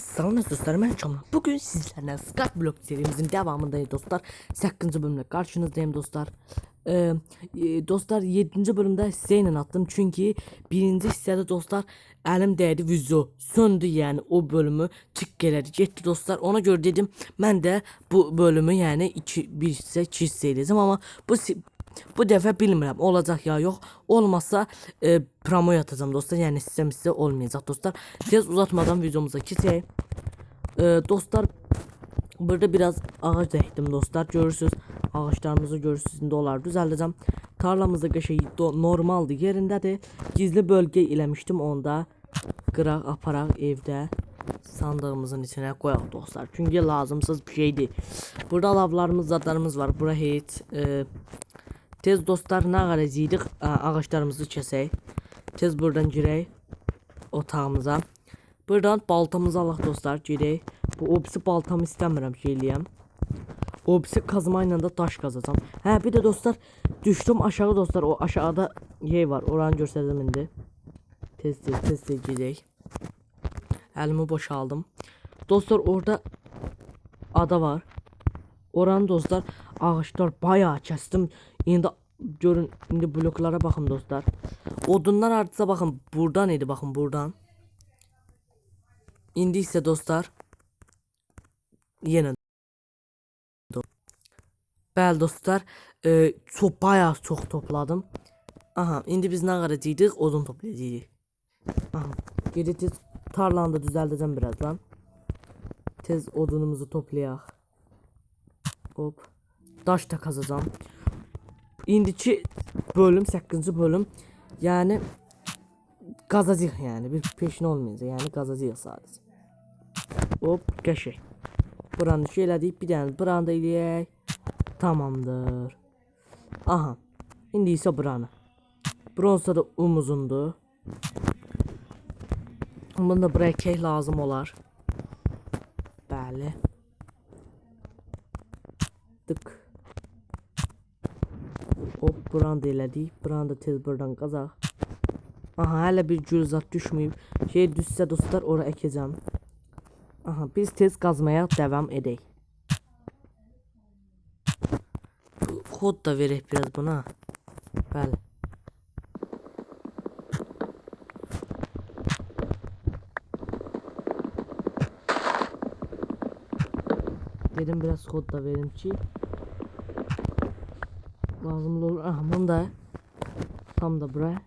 Salam dostlar ben Çamlı. Bugün sizlerle Skyblock serimizin devamındayız dostlar. 8. bölümle karşınızdayım dostlar. Ee, e, dostlar 7. bölümde Zeyn'in attım çünkü birinci hissede dostlar elim değdi video söndü yani o bölümü çık gelir gitti dostlar ona göre dedim ben de bu bölümü yani iki bir hisse edeceğim ama bu bu defa bilmirəm olacak ya yok olmazsa e, promo atacağım dostlar. Yani sistem size olmayacak dostlar. Tez uzatmadan videomuza geçelim e, dostlar burada biraz ağaç ektim dostlar. Görürsünüz ağaçlarımızı görürsünüz. İndi olar düzəldəcəm. Tarlamızda qəşəng do- normaldı yerindədir. Gizli bölge eləmişdim. Onda qıraq aparaq evdə. Sandığımızın içine koyalım dostlar. Çünkü lazımsız bir şeydi burada lavlarımız zadlarımız var. Bura heç e, Tez dostlar nə qaracağıq? Ağaçlarımızı kəsək. Tez buradan girək otağımıza. Buradan baltamızı alaq dostlar, girək. Bu obsi baltamı istəmirəm ki eləyəm. Obsi kazma ilə də daş qazacağam. Hə, bir də dostlar, düşdüm aşağı dostlar. O aşağıda yey var. Oranı göstərəcəm indi. Tez tez tez tez gedək. Əlimi boşaldım. Dostlar orada ada var. Oranı dostlar ağaçlar bayağı kəsdim. İndi görün indi bloklara baxın dostlar. Odunlar artısa baxın buradan idi baxın buradan. İndi isə dostlar yenə Bəli dostlar, e, çox bayağı çox topladım. Aha, indi biz nə qaracağıq? Odun toplayacağıq. Aha, geri tez tarlanı da birazdan. Tez odunumuzu toplayaq. Hop. Daş da kazacağım. İndiki bölüm 8. bölüm. Yani qazacağıq yani bir peşin olmayacaq. Yani qazacağıq sadəcə. Hop, qəşəng. Buranı şey elədik, bir dənə buranı da eləyək. Tamamdır. Aha. İndi isə buranı. Bronsa da umuzundur. Bunu da bırakək lazım olar. Bəli. Tık. Hop buranı da elədik. Buranı da tez buradan qazaq. Aha hələ bir gülzat düşməyib. Şey düşsə dostlar ora əkəcəm. Aha biz tez qazmaya devam edək. Kod da verək biraz buna. Bəli. Dedim biraz kod da verim ki lazım olur. Ah bunu tam da buraya.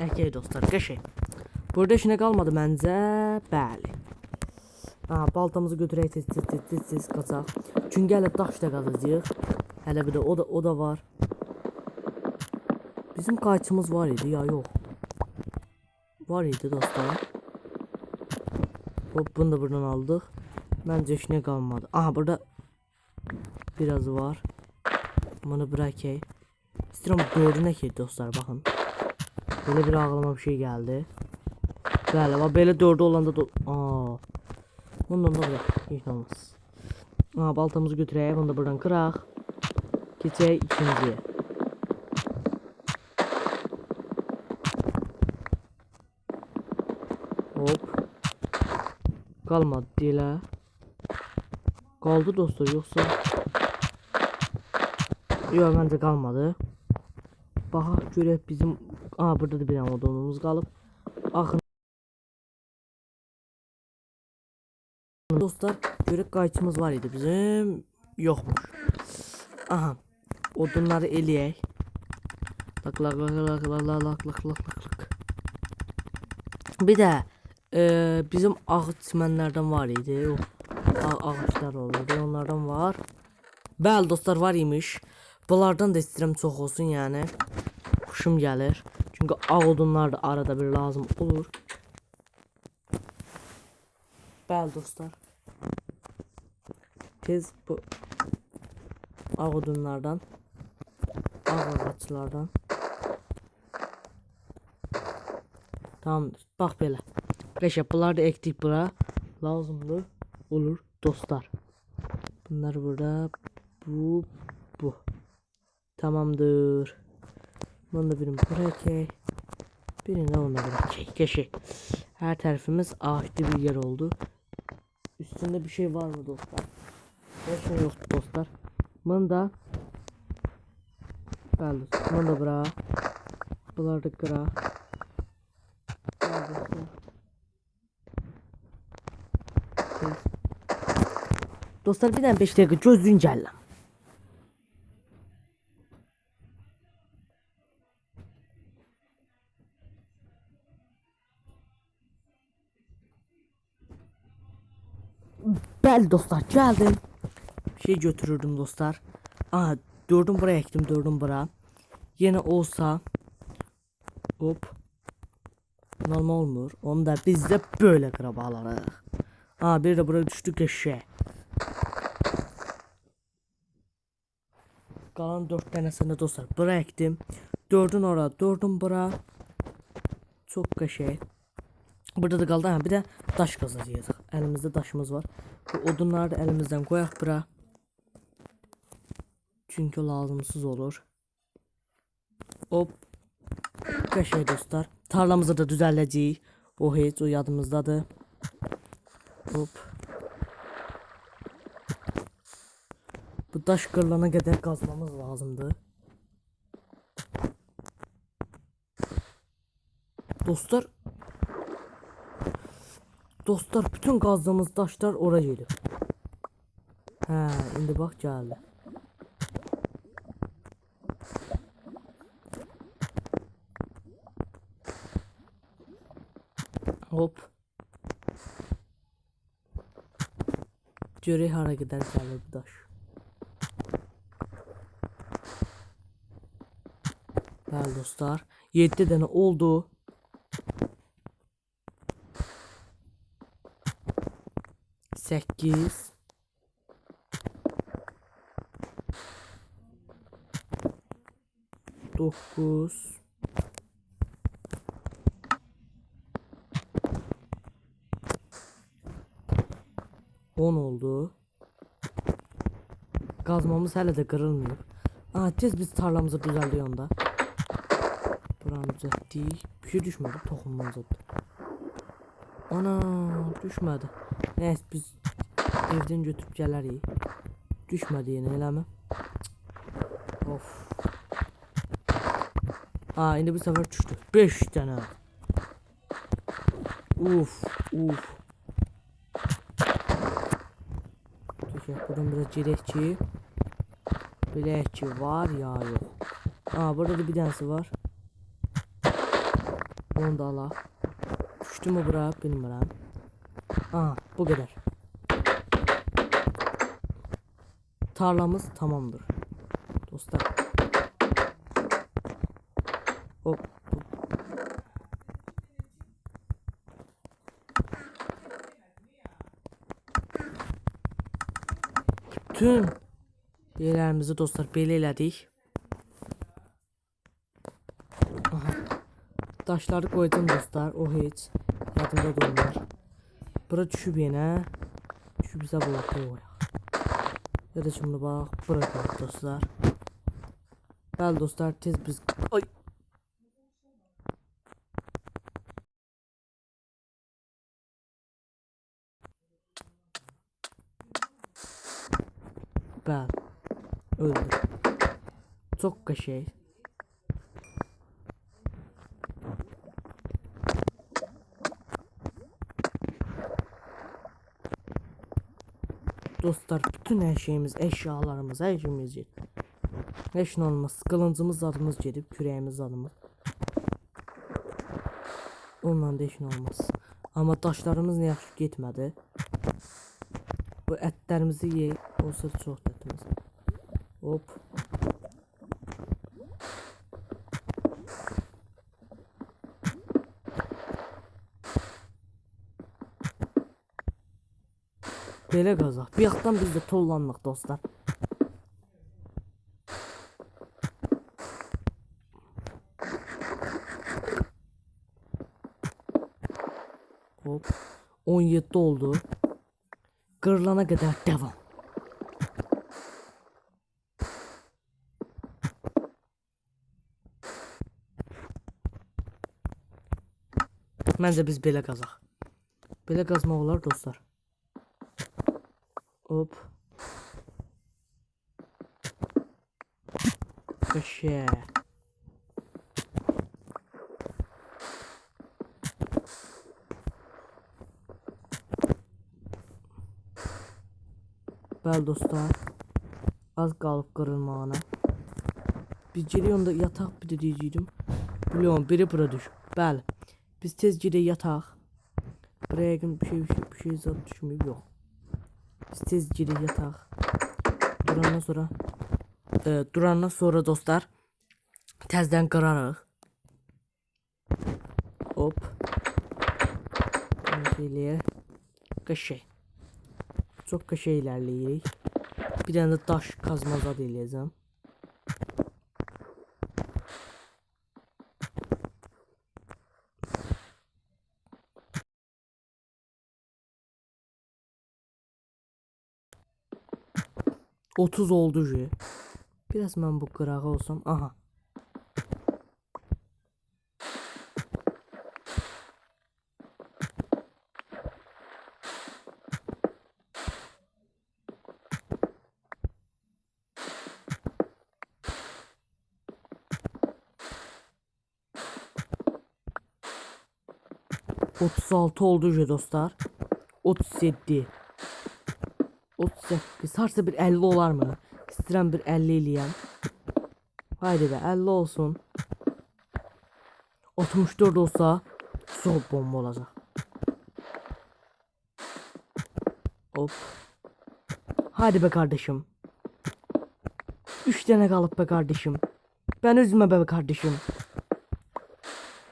Erkeği dostlar qəşəng. Burada işinə qalmadı məncə. Bəli. Ha, baltamızı götürək tez tez tez tez tez qaçaq. Çünki hələ daş da qazacağıq. Hələ bir də o da o da var. Bizim qayçımız var idi ya yox. Var idi dostlar. Hop bunu da buradan aldıq. Məncə işinə qalmadı. Aha burada birazı var. Bunu bırakayım. İstəyirəm dördünə ki dostlar baxın. Belə bir ağlıma bir şey gəldi. Bəli, bax belə dördü olanda da aa. Bundan da bırak. Heç olmaz. Aa, baltamızı götürək, bunu da buradan qıraq. Keçək ikinciyə. Hop. Qalmadı deyilə. Qaldı dostlar, yoxsa Yox, məncə qalmadı. Baxaq görək bizim Aa, burada da bir dənə odunumuz qalıb. Axın Dostlar, görək qayçımız var idi bizim. Yoxmuş. Aha. Odunları eləyək. Lak lak lak lak lak lak lak lak lak lak lak. Bir də e, bizim ağac çimənlərdən var idi. O ağ- ağaçlar olurdu. Onlardan var. Bəli dostlar var imiş. Bunlardan da istəyirəm çox olsun yəni. Xoşum gəlir. Çünki ağ odunlar da arada bir lazım olur. Bəli dostlar. Tez bu ağ odunlardan ağ ağaçlardan Tamamdır. Bax belə. Qəşəng bunları da ekdik bura. Lazımdır. Olur dostlar. Bunlar burada. Bu bu. Tamamdır. Bunu da birini bırakayım. Birini de ona bırakayım. Qəşəng. Her tarafımız ağaçlı bir yer oldu. Üstünde bir şey var mı dostlar? Hiç şey yok dostlar. Bunu da Bəli, bunu da bura. Bunlar da. Bəli, dostlar. Bir dənə 5 dəqiqə gözləyin Bəli dostlar gəldim. Bir şey götürürdüm dostlar. Aha dördüm buraya ektim dördüm bura. Yine olsa hop normal olmur. Onu da biz de böyle kırabalarıq. Ha bir de buraya düştük eşeğe. Kalan dört tanesini dostlar bura ektim. Dördün ora, dördün bura. Çok qəşəng. Burada da qaldı. Ha, bir də daş qazacağıq. Əlimizdə daşımız var. Bu odunları da əlimizdən qoyaq bura. Çünki lazımsız olur. Hop. Qəşəng dostlar. Tarlamızı da düzəldəcəyik. O heç o yadımızdadır. Hop. Bu daş qırılana qədər qazmamız lazımdır. Dostlar Dostlar bütün qazdığımız daşlar ora gelib. Hə, indi bax gəldi. Hop. Görək hara qədər gəlir bu daş. Bəli dostlar, 7 dənə oldu. Sekiz. Dokuz. On oldu. Kazmamız hele de kırılmıyor. Aa tez biz tarlamızı düzeldiyor onda. Buranı düzelttik. Bir şey düşmedi. Tohumumuz oldu. Ana düşmedi. Neyse biz evden götürüp gələrik. Düşmədi yenə eləmi? Of. Aa indi bu sefer düşdü. 5 dənə. Uf, uf. Tükək buradan biraz girək ki. Var ya yox. Aa burada da bir dənəsi var. Onu da alaq. Düşdü mü bura bilmirəm. Aa bu kadar. Tarlamız tamamdır. Dostlar. Hop. Bütün yerlerimizi dostlar belə elədik. Aha. Daşları koydum dostlar. O heç yadımda durmur. Bura düşüb yenə. Düşüb. Ya da şimdi bura qoyaq dostlar. Bəli dostlar, tez biz Ay. Bəli. Öldü. Çox qəşəng. Dostlar bütün her şeyimiz, eşyalarımız, her şeyimiz yedi. Heç nə olmaz. Qılıncımız zadımız gedib, kürəyimiz zadımız. Onunla da nə olmaz. Amma daşlarımız nə yaxşı getmədi. Bu ətlərimizi yey, olsa çox ətimiz. Hop. Belə qazaq. Bir yaxdan biz də tollanmaq dostlar. Hop. 17 oldu. Qırılana qədər devam. Məncə biz belə qazaq. Belə qazmaq olar dostlar. Hop. Qəşə. Bəli dostlar. Az qalıb qırılmağına. Biz geriyə onda yataq bir də deyəcəydim. Biliyorum biri bura düşüb. Bəli. Biz tez gedək yataq. Buraya yəqin bir şey bir şey, bir şey zat düşməyib yox. Gedək yataq. Durandan sonra e, durandan sonra dostlar təzədən qırarıq. Hop. Böyle Qəşəng. Çox qəşəng ilerləyirik. Bir də daş kazma zad eləyəcəm. Otuz oldu ji. Biraz mən bu qırağı olsam. Aha. Otuz altı oldu dostlar. Otuz yedi. 38 harsa bir 50 olar mı? İstəyirəm bir 50 eləyəm. Haydi be 50 olsun. 64 olsa sol bomba olacaq. Hop. Hadi be kardeşim. 3 tane qalıb be kardeşim. Ben üzme be kardeşim.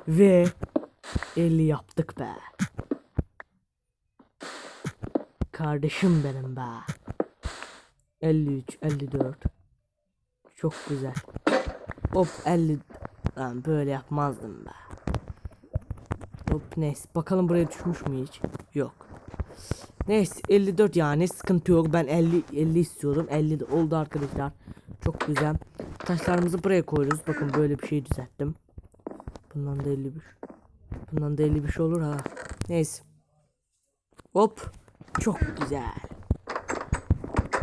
Ve 50 yaptık be. Kardeşim benim be. 53, 54. Çok güzel. Hop 50. Lan böyle yapmazdım be. Hop neyse. Bakalım buraya düşmüş mü hiç? Yok. Neyse 54 yani sıkıntı yok. Ben 50 50 istiyordum. 50 de oldu arkadaşlar. Çok güzel. Taşlarımızı buraya koyuyoruz. Bakın böyle bir şey düzelttim. Bundan da 51. Bundan da 51 olur ha. Neyse. Hop. Çok güzel.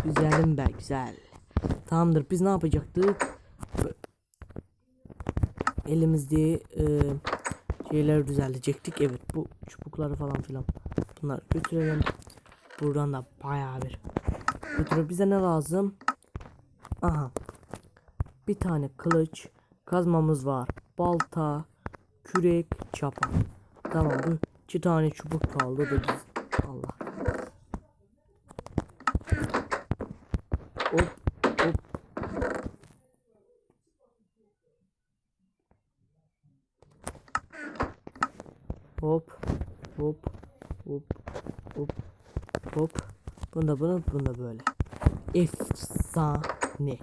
Güzelim be güzel. Tamamdır biz ne yapacaktık? Elimizde e, şeyler düzenleyecektik. Evet bu çubukları falan filan. Bunları götürelim. Buradan da bayağı bir götürüp bize ne lazım? Aha. Bir tane kılıç. Kazmamız var. Balta. Kürek. Çapa. Tamam bu iki tane çubuk kaldı da biz. Allah. Hop hop. Hop hop hop hop hop. Bunda bunu bunda böyle. Efsane.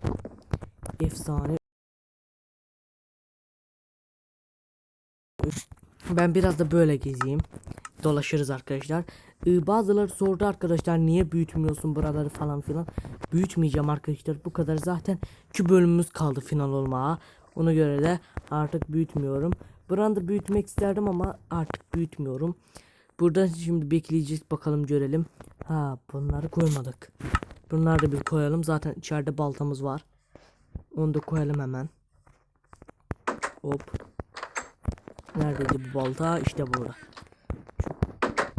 Efsane. Ben biraz da böyle gezeyim. Dolaşırız arkadaşlar. Ee, bazıları sordu arkadaşlar niye büyütmüyorsun buraları falan filan. Büyütmeyeceğim arkadaşlar. Bu kadar zaten 2 bölümümüz kaldı final olmaya. Ona göre de artık büyütmüyorum. Buranı da büyütmek isterdim ama artık büyütmüyorum. Burada şimdi bekleyeceğiz bakalım görelim. Ha bunları koymadık. Bunları da bir koyalım. Zaten içeride baltamız var. Onu da koyalım hemen. Hop. Neredeydi bu balta? İşte burada.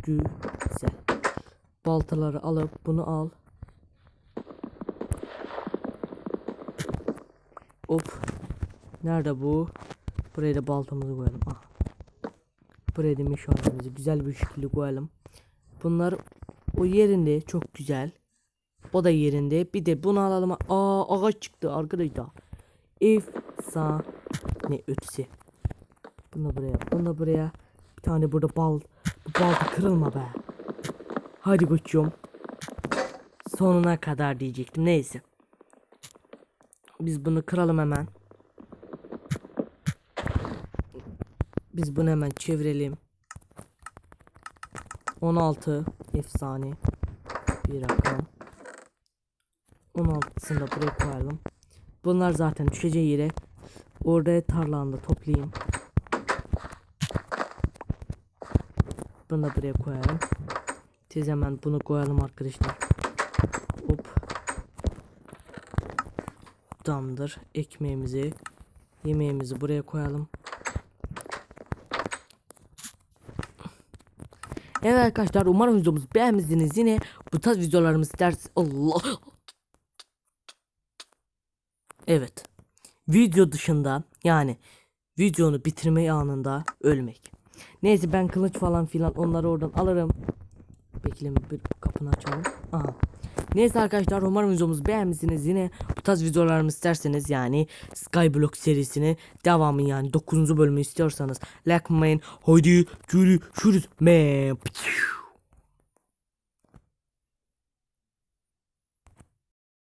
Çok güzel. Baltaları alıp bunu al. Hop. Nerede bu? Buraya da baltamızı koyalım. Ah. Buraya da meşalemizi güzel bir şekilde koyalım. Bunlar o yerinde çok güzel. O da yerinde. Bir de bunu alalım. Aa ağaç çıktı arkadaşlar. Efsane ötesi. Bunu buraya. Bunu buraya. Bir tane burada bal. Bu balta kırılma be. Hadi koçum. Sonuna kadar diyecektim. Neyse. Biz bunu kıralım hemen. Biz bunu hemen çevirelim. 16 efsane bir rakam. 16'sını da buraya koyalım. Bunlar zaten düşeceği yere orada tarlanda toplayayım. Bunu da buraya koyalım. Tez hemen bunu koyalım arkadaşlar. Hop. Tamamdır. Ekmeğimizi, yemeğimizi buraya koyalım. Evet arkadaşlar umarım videomuzu beğenmişsiniz. Yine bu tarz videolarımız ders Allah. Evet. Video dışında yani videonu bitirme anında ölmek. Neyse ben kılıç falan filan onları oradan alırım. Bekleyin bir kapını açalım. Aha. Neyse arkadaşlar umarım videomuzu beğenmişsiniz. Yine bu tarz videolarımı isterseniz yani Skyblock serisini devamı yani 9. bölümü istiyorsanız like unutmayın. Haydi görüşürüz. Me.